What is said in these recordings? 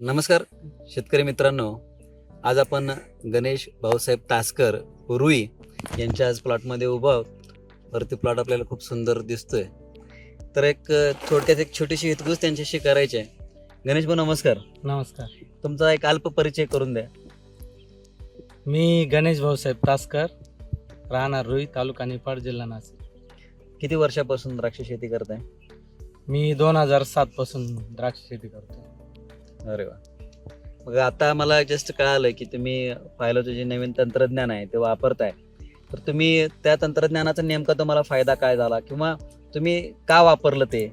नमस्कार शेतकरी मित्रांनो. आज आपण गणेश भाऊसाहेब तासकर रुई यांच्या आज प्लॉटमध्ये उभा आहोत. वरती प्लॉट आपल्याला खूप सुंदर दिसतोय. तर एक थोडक्यात एक छोटीशी हितगुज त्यांच्याशी करायची आहे. गणेश भाऊ नमस्कार. नमस्कार. तुमचा एक अल्प परिचय करून द्या. मी गणेश भाऊसाहेब तासकर राहणार रुई तालुका निफाड जिल्हा नाशिक. किती वर्षापासून द्राक्ष शेती करताय? मी दोन हजार सात पासून द्राक्ष शेती करतो अरे वा. मग आता मला जस्ट कळालं की तुम्ही फायलोचं जे नवीन तंत्रज्ञान आहे ते वापरताय. तर तुम्ही त्या तंत्रज्ञानाचा नेमका तुम्हाला फायदा काय झाला? किंवा तुम्ही का वापरलं ते?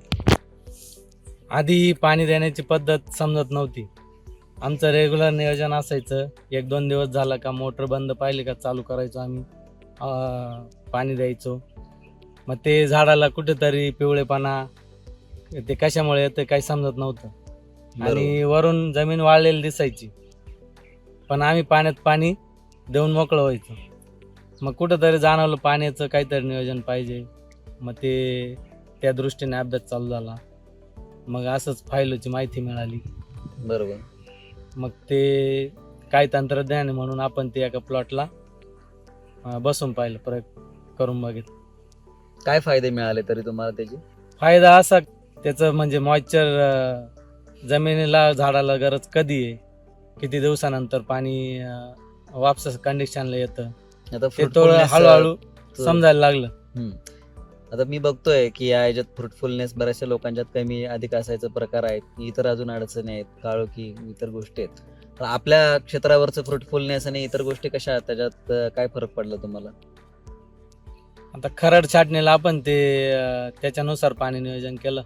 आधी पाणी देण्याची पद्धत समजत नव्हती. आमचं रेग्युलर नियोजन असायचं. एक दोन दिवस झाला का मोटर बंद पाहिली का चालू करायचो आम्ही. अं, पाणी द्यायचो. मग ते झाडाला कुठेतरी पिवळेपणा ते कशामुळे येतं काही समजत नव्हतं. आणि वरून जमीन वाळलेली दिसायची. पण आम्ही पाण्यात पाणी देऊन मोकळं व्हायचं. मग कुठंतरी जाणवलं पाण्याचं काहीतरी नियोजन पाहिजे. मग ते त्या दृष्टीने अभ्यास चालू झाला. मग असंच फायलोची माहिती मिळाली. बरोबर. मग ते काय तंत्रज्ञान आहे म्हणून आपण ते एका प्लॉटला बसून पाहिलं प्रयोग करून बघितलं. काय फायदे मिळाले तरी तुम्हाला त्याचे? फायदा असा त्याचं म्हणजे मॉइश्चर जमिनीला झाडाला गरज कधी आहे? किती दिवसानंतर पाणी अं, वापस कंडिशनला येतं? आता ते fruitfulness, थोडं हळूहळू तो- समजायला लागलं. हम्म. आता मी बघतोय की या याच्यात फ्रुटफुलनेस बऱ्याचशा लोकांच्यात कमी अधिक असायचा प्रकार आहेत. इतर अजून अडचणी आहेत काळोखी इतर गोष्टी आहेत. तर आपल्या क्षेत्रावरचं फ्रुटफुलनेस आणि इतर गोष्टी कशा आहेत? त्याच्यात अं, काय फरक पडला तुम्हाला? आता खरड छाटणीला आपण ते अं, त्याच्यानुसार पाणी नियोजन केलं.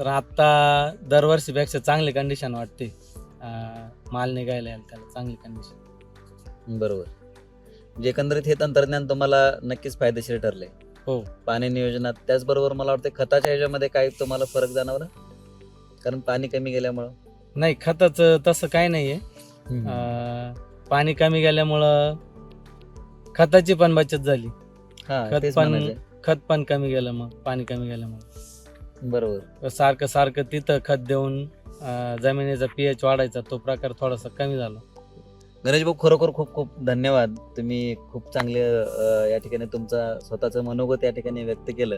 तर आता दरवर्षीपेक्षा चांगली कंडिशन वाटते. अं, माल निघायला यायला त्याला चांगली कंडिशन बरोबर. म्हणजे एकंदरीत हे तंत्रज्ञान तुम्हाला नक्कीच फायदेशीर ठरले. हो. पाणी नियोजनात त्याचबरोबर मला वाटतं खताच्या ह्याच्यामध्ये काय तुम्हाला फरक जाणवला? कारण पाणी कमी गेल्यामुळं. नाही खताचं तसं काही नाही आहे पाणी कमी गेल्यामुळं खताची पण बचत झाली. हा खत तेच पण म्हणायचंय. खत पण कमी गेलं मग पाणी कमी गेल्यामुळं. बरोबर. सारखं सारखं तिथं खत देऊन अं, जमिनीचा पीएच वाढायचा तो प्रकार थोडासा कमी झाला. गणेश भाऊ खरोखर खूप खूप धन्यवाद. तुम्ही खूप चांगले अं, या ठिकाणी तुमचा स्वतःचं मनोगत या ठिकाणी व्यक्त केलं.